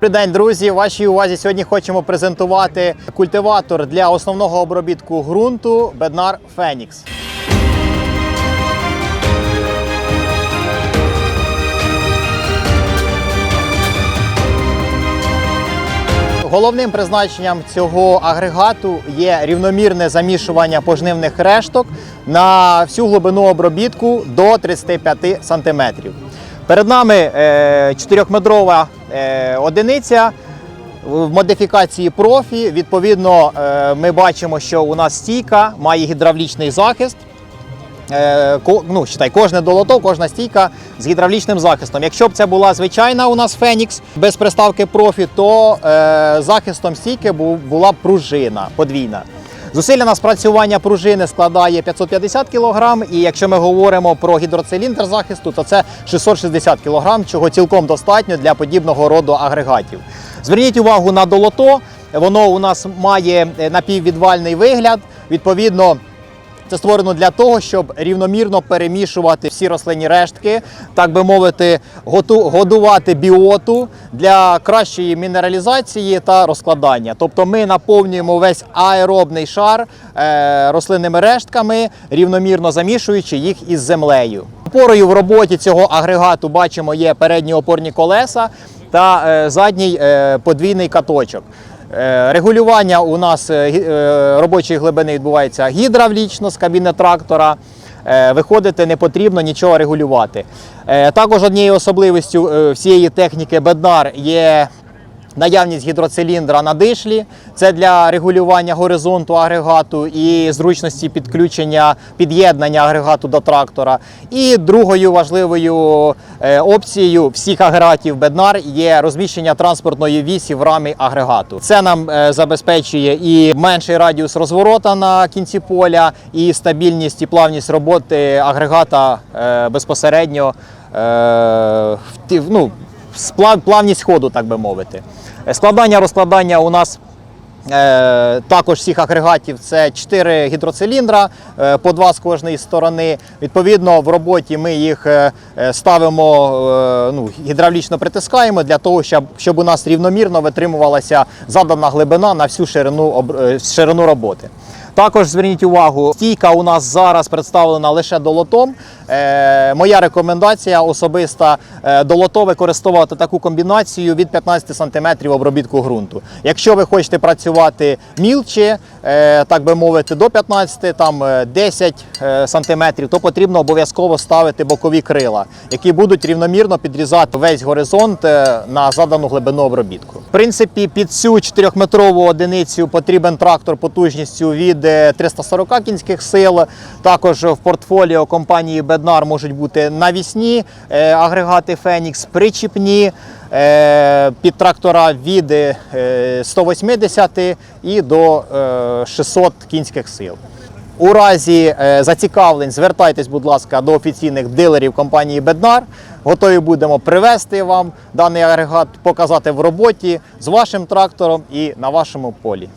Добрий день, друзі! Вашій увазі сьогодні хочемо презентувати культиватор для основного обробітку ґрунту Bednar Phoenix. Головним призначенням цього агрегату є рівномірне замішування пожнивних решток на всю глибину обробітку до 35 см. Перед нами 4-метрова одиниця в модифікації профі. Відповідно, е, ми бачимо, що у нас стійка має гідравлічний захист. Е, ну, считай, кожне долото, кожна стійка з гідравлічним захистом. Якщо б це була звичайна у нас Фенікс без приставки профі, то е, захистом стійки бу- була б пружина подвійна. Зусилля на спрацювання пружини складає 550 кг, і якщо ми говоримо про гідроциліндр захисту, то це 660 кг, чого цілком достатньо для подібного роду агрегатів. Зверніть увагу на долото, воно у нас має е, напіввідвальний вигляд. Відповідно, це створено для того, щоб рівномірно перемішувати всі рослинні рештки, так би мовити, годувати біоту для кращої мінералізації та розкладання. Тобто ми наповнюємо весь аеробний шар е, рослинними рештками, рівномірно замішуючи їх із землею. Опорою в роботі цього агрегату бачимо є передні опорні колеса та е, задній е, подвійний каточок. Е, Регулювання у нас е, е, робочої глибини відбувається гідравлічно з кабіни трактора. Виходити не потрібно нічого регулювати. Також однією особливістю всієї техніки Беднар є наявність гідроциліндра на дишлі. Це для регулювання горизонту агрегату і зручності підключення під'єднання агрегату до трактора. І другою важливою е, опцією всіх агрегатів Беднар є розміщення транспортної вісі в рамі агрегату. Це нам е, забезпечує і менший радіус розворота на кінці поля, і стабільність і плавність роботи агрегата е, безпосередньо ну, плавність ходу, так би мовити. Е, Складання розкладання у нас е, також всіх агрегатів це 4 гідроциліндра, е, по два з кожної сторони. Відповідно, в роботі ми їх ставимо, ну, гідравлічно притискаємо для того, щоб, щоб у нас рівномірно витримувалася задана глибина на всю ширину, ширину роботи. Також зверніть увагу, стійка у нас зараз представлена лише долотом. Е, моя рекомендація особиста е, долото використовувати таку комбінацію від 15 см обробітку ґрунту. Якщо ви хочете працювати мілче, так би мовити, до 15, там е, 10 е, см, то потрібно обов'язково ставити бокові крила, які будуть рівномірно підрізати весь горизонт е, на задану глибину обробітку. В принципі, під цю 4-метрову одиницю потрібен трактор потужністю від е, 340 кінських сил. Також в портфоліо компанії Беднар можуть бути навісні е, агрегати Фенікс, причіпні е, під трактора від е, 180 і до е, 600 кінських сил. У разі е, зацікавлень звертайтесь, будь ласка, до офіційних дилерів компанії Беднар. Готові будемо привезти вам даний агрегат, показати в роботі з вашим трактором і на вашому полі.